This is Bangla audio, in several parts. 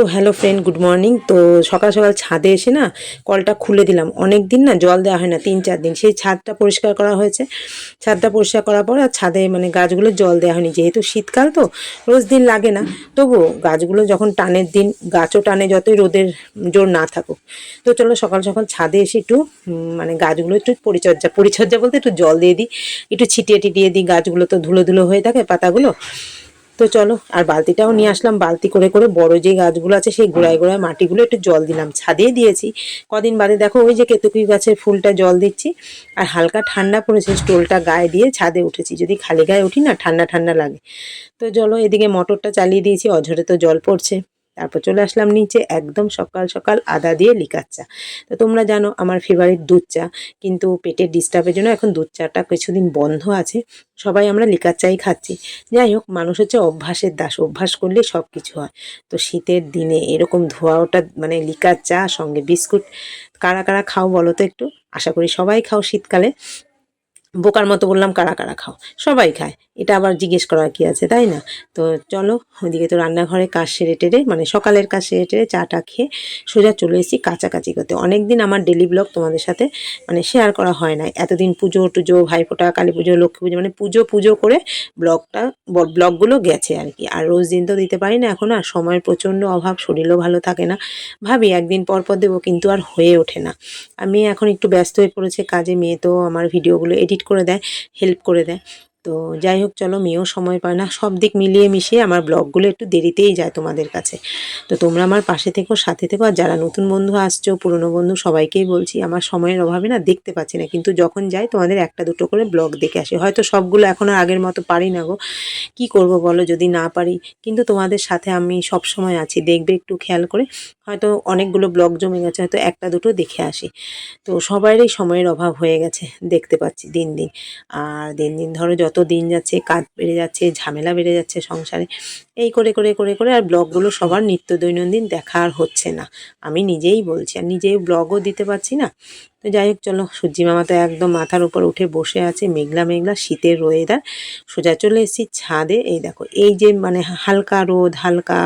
So hello friend good morning তো সকাল সকাল ছাদে এসে না কলটা খুলে দিলাম। অনেক দিন না জল দেওয়া হয় না, তিন চার দিন। সেই ছাদটা পরিষ্কার করা হয়েছে। ছাদটা পরিষ্কার করার পর আর ছাদে মানে গাছগুলো জল দেওয়া হয়নি। যেহেতু শীতকাল তো, রোজ দিন লাগে না। তবুও গাছগুলো যখন টানের দিন, গাছও টানে যতই রোদের জোর না থাকুক। তো চলো সকাল সকাল ছাদে এসে একটু মানে গাছগুলো একটু পরিচর্যা পরিচর্যা বলতে একটু জল দিয়ে দিই। একটু ছিটিয়ে টিটিয়ে দিই গাছগুলো তো ধুলো ধুলো হয়ে থাকে পাতাগুলো। তো চলো আর বালতিটাও নিয়ে আসলাম। বালতি করে করে বড় যে গাছগুলো আছে সেই গোড়ায় গোড়ায় মাটিগুলো একটু জল দিলাম ছাদেই দিয়েছি। কদিন বাদে দেখো ওই যে কেতুকি গাছের ফুলটা জল দিচ্ছি। আর হালকা ঠান্ডা পড়েছে স্টোলটা গায়ে দিয়ে ছাদে উঠেছি। যদি খালি গায়ে উঠি না ঠান্ডা ঠান্ডা লাগে। তো চলো এদিকে মোটরটা চালিয়ে দিয়েছি অঝরে তো জল পড়ছে। তারপর চলে আসলাম নিচে, একদম সকাল সকাল আদা দিয়ে লিকার চা। তো তোমরা জানো আমার ফেভারিট দুধ চা, কিন্তু পেটের ডিস্টার্বের জন্য এখন দুধ চাটা কিছুদিন বন্ধ আছে, সবাই আমরা লিকার চাই খাচ্ছি। যাই হোক, মানুষ হচ্ছে অভ্যাসের দাস, অভ্যাস করলে সব কিছু হয়। তো শীতের দিনে এরকম ধোয়া ওটা মানে লিকার চা, সঙ্গে বিস্কুট, কারা কারা খাও বলো তো একটু? আশা করি সবাই খাও শীতকালে। বোকার মতো বললাম, কারা কারা খাও? সবাই খায়। এটা আবার জিজ্ঞেস করার কি আছে, তাই না? তো চলো, ওইদিকে তো রান্নাঘরে কাজ সেরে টেরে মানে সকালের কাজ সেরে টেরে চাটা খেয়ে সোজা চলে এসেছি কাছাকাছি করতে। অনেক দিন আমার ডেলি ব্লগ তোমাদের সাথে মানে শেয়ার করা হয় না এতদিন পুজো টুজো, ভাইফোঁটা, কালী পুজো, লক্ষ্মী পুজো মানে পুজো পুজো করে ব্লগটা ব্লগগুলো গেছে আর কি। আর রোজ দিন তো দিতে পারি না এখন, আর সময়ের প্রচণ্ড অভাব, শরীরও ভালো থাকে না। ভাবি, একদিন পর পর দেবো, কিন্তু আর হয়ে ওঠে না। আমি এখন একটু ব্যস্ত হয়ে পড়েছে কাজে, মেয়ে তো আমার ভিডিওগুলো এডিট করে দেয় হেল্প করে দেয়। তো যাই হোক, চলো মেয়েও সময় পায় না। সব দিক মিলিয়ে মিশিয়ে আমার ব্লগগুলো একটু দেরিতেই যায় তোমাদের কাছে। তো তোমরা আমার পাশে থেকো, সাথে থেকো। আর যারা নতুন বন্ধু আসছো, পুরনো বন্ধু, সবাইকেই বলছি, আমার সময়ের অভাবে না দেখতে পাচ্ছি না। কিন্তু যখন যাই, তোমাদের একটা দুটো করে ব্লগ দেখে আসি। হয়তো সবগুলো এখন আগের মতো পারি না গো। কি করব বলো, যদি না পারি? কিন্তু তোমাদের সাথে আমি সব সময় আছি। দেখবে একটু খেয়াল করে। হয়তো অনেকগুলো ব্লগ জমে গেছে, হয়তো একটা দুটো দেখে আসি। তো সবারই সময়ের অভাব হয়ে গেছে, দেখতে পাচ্ছি দিন দিন। আর দিন দিন ধরো যত দিন যাচ্ছে কাজ বেড়ে যাচ্ছে ঝামেলা বেড়ে যাচ্ছে সংসারে এই করে করে করে করে আর ব্লগগুলো সবার নিত্য দৈনন্দিন দেখা আর হচ্ছে না। আমি নিজেই বলছি আর নিজেই ব্লগও দিতে পারছি না। তো যাই হোক, চলো সূর্যি মামা তো একদম মাথার উপর উঠে বসে আছে মেঘলা মেঘলা শীতের ওয়েদার সোজা চলে এসেছি ছাদে। এই দেখো, এই যে মানে হালকা রোদ, হালকা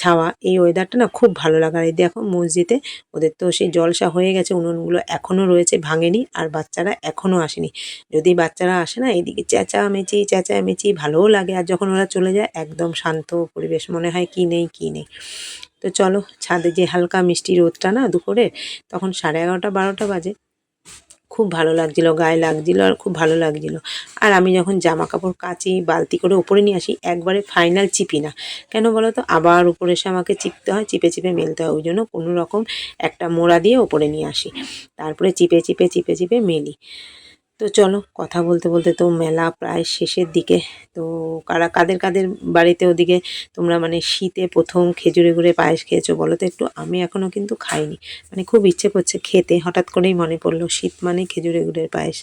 ছাওয়া, এই ওয়েদারটা না খুব ভালো লাগার এই দেখো মসজিদে ওদের তো সেই জলসা হয়ে গেছে, উনুনগুলো এখনও রয়েছে, ভাঙেনি আর বাচ্চারা এখনও আসেনি। যদি বাচ্চারা আসে না, এইদিকে চেঁচামেচি চেঁচামেচি ভালোও লাগে। আর যখন ওরা চলে যায়, একদম শান্ত পরিবেশ, মনে হয় কি নেই কি নেই। তো চলো, ছাদে যে হালকা মিষ্টি রোদটা না দুপুরে, তখন সাড়ে এগারোটা, বারোটা বাজে। খুব ভালো লাগছিল, গায়ে লাগছিল আর খুব ভালো লাগছিল। আর আমি যখন জামা কাপড় কাচি, বালতি করে উপরে নিয়ে আসি, একবারে ফাইনাল চিপি না। কেন বলো তো? আবার উপরে এসে আমাকে চিপতে হয়, চিপে চিপে মেলতে হয়। ওই জন্য কোনো রকম একটা মোড়া দিয়ে ওপরে নিয়ে আসি। তারপরে চিপে চিপে চিপে চিপে মেলি। তো চলো কথা বলতে বলতে তো মেলা প্রায় শেষের দিকে। তো কারা, কাদের কাদের বাড়িতে ওদিকে তোমরা মানে শীতে প্রথম খেজুরে গুড়ে পায়েস খেয়েছো বলো তো? একটু আমি এখনও কিন্তু খাইনি। মানে খুব ইচ্ছে করছে খেতে, হঠাৎ করেই মনে পড়ল শীত মানে খেজুরে গুড়ের পায়েস।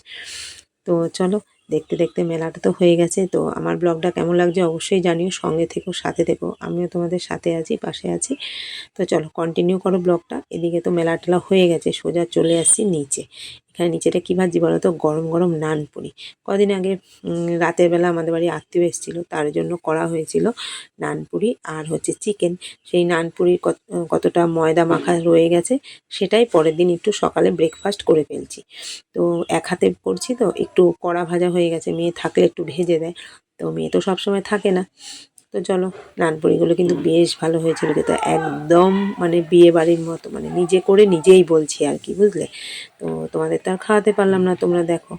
তো চলো দেখতে দেখতে মেলাটা তো হয়ে গেছে। তো আমার ব্লগটা কেমন লাগছে অবশ্যই জানিও, সঙ্গে থেকো, সাথে থেকো। আমিও তোমাদের সাথে আছি, পাশে আছি। তো চলো কন্টিনিউ করো ব্লগটা। এদিকে তো মেলা টেলা হয়ে গেছে, সোজা চলে আসছি নিচে। এখানে নিচেটা কী ভাজি বলো তো গরম গরম নান পুরি। কদিন আগে রাতের বেলা আমাদের বাড়ি আত্মীয় এসেছিল, তার জন্য করা হয়েছিল নান পুরি আর হচ্ছে চিকেন। সেই নান পুরির কত, কতটা ময়দা মাখা রয়ে গেছে, সেটাই পরের দিন একটু সকালে ব্রেকফাস্ট করে ফেলছি। তো এক হাতে করছি তো, একটু কড়া ভাজা হয়ে গেছে, মেয়ে থাকলে একটু ভেজে দেয়। তো মেয়ে তো সবসময় থাকে না। তো চলো নানপুরিগুলো কিন্তু বেশ ভালো হয়েছিল কিন্তু একদম মানে বিয়ে বাড়ির মতো মানে নিজে করে নিজেই বলছি আর কি, বুঝলে? তো তোমাদের তো আর খাওয়াতে পারলাম না, তোমরা দেখো।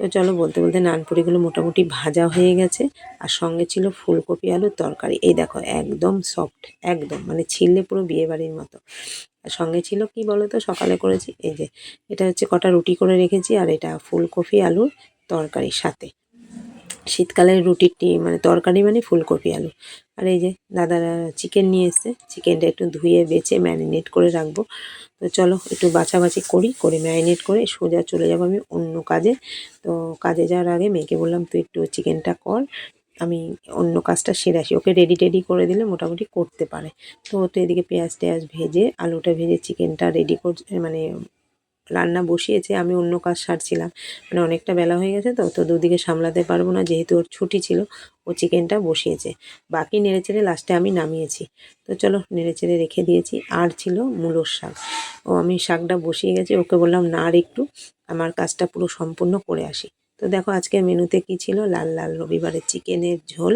তো চলো, বলতে বলতে নানপুরিগুলো মোটামুটি ভাজা হয়ে গেছে, আর সঙ্গে ছিল ফুলকপি আলুর তরকারি। এই দেখো, একদম সফট একদম মানে ছিললে পুরো বিয়ে বাড়ির মতো। আর সঙ্গে ছিল, কি বলো তো সকালে করেছি, এই যে, এটা হচ্ছে কটা রুটি করে রেখেছি, আর এটা ফুলকপি আলুর তরকারির সাথে। শীতকালের রুটিটি মানে তরকারি মানে ফুলকপি আলু। আর এই যে দাদারা চিকেন নিয়ে এসছে চিকেনটা একটু ধুয়ে বেছে ম্যারিনেট করে রাখব। তো চলো একটু বাছাবাছি করি, করে ম্যারিনেট করে সোজা চলে যাব আমি অন্য কাজে। তো কাজে যাওয়ার আগে মেয়েকে বললাম, তুই একটু চিকেনটা কর, আমি অন্য কাজটা সেরে আসি। ওকে রেডি টেডি করে দিলে মোটামুটি করতে পারে। তো ও তো এদিকে পেঁয়াজ টেয়াজ ভেজে, আলুটা ভেজে চিকেনটা রেডি করছে মানে রান্না বসিয়েছে, আমি অন্য কাজ সারছিলাম। মানে অনেকটা বেলা হয়ে গেছে তো তো দুদিকে সামলাতে পারব না, যেহেতু ওর ছুটি ছিল, ও চিকেনটা বসিয়েছে। বাকি নেড়েচেড়ে লাস্টে আমি নামিয়েছি। তো চলো, নেড়েচেড়ে রেখে দিয়েছি। আর ছিল মূলোর শাক। ও আমি শাকটা বসিয়ে গেছি, ওকে বললাম না আর একটু, আমার কাজটা পুরো সম্পূর্ণ করে আসি। তো দেখো আজকে মেনুতে কি ছিল? লাল লাল রবিবারের চিকেনের ঝোল।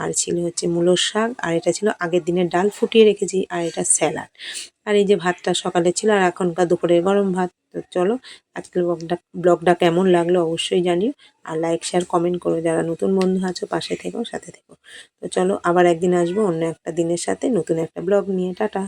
আর ছিল হচ্ছে মূলোর শাক। আর এটা ছিল আগের দিনের ডাল ফুটিয়ে রেখেছি। আর এটা স্যালাড। আর এই যে ভাতটা সকালে ছিল, আর এখনকার দুপুরে গরম ভাত। তো চলো, আজকের ব্লগটা ব্লগটা কেমন লাগল অবশ্যই জানিও। আর লাইক, শেয়ার, কমেন্ট করো। যারা নতুন বন্ধু আছো, পাশে থেকো, সাথে থেকো। তো চলো, আবার একদিন আসব অন্য একটা দিনের সাথে নতুন একটা ব্লগ নিয়ে। টাটা।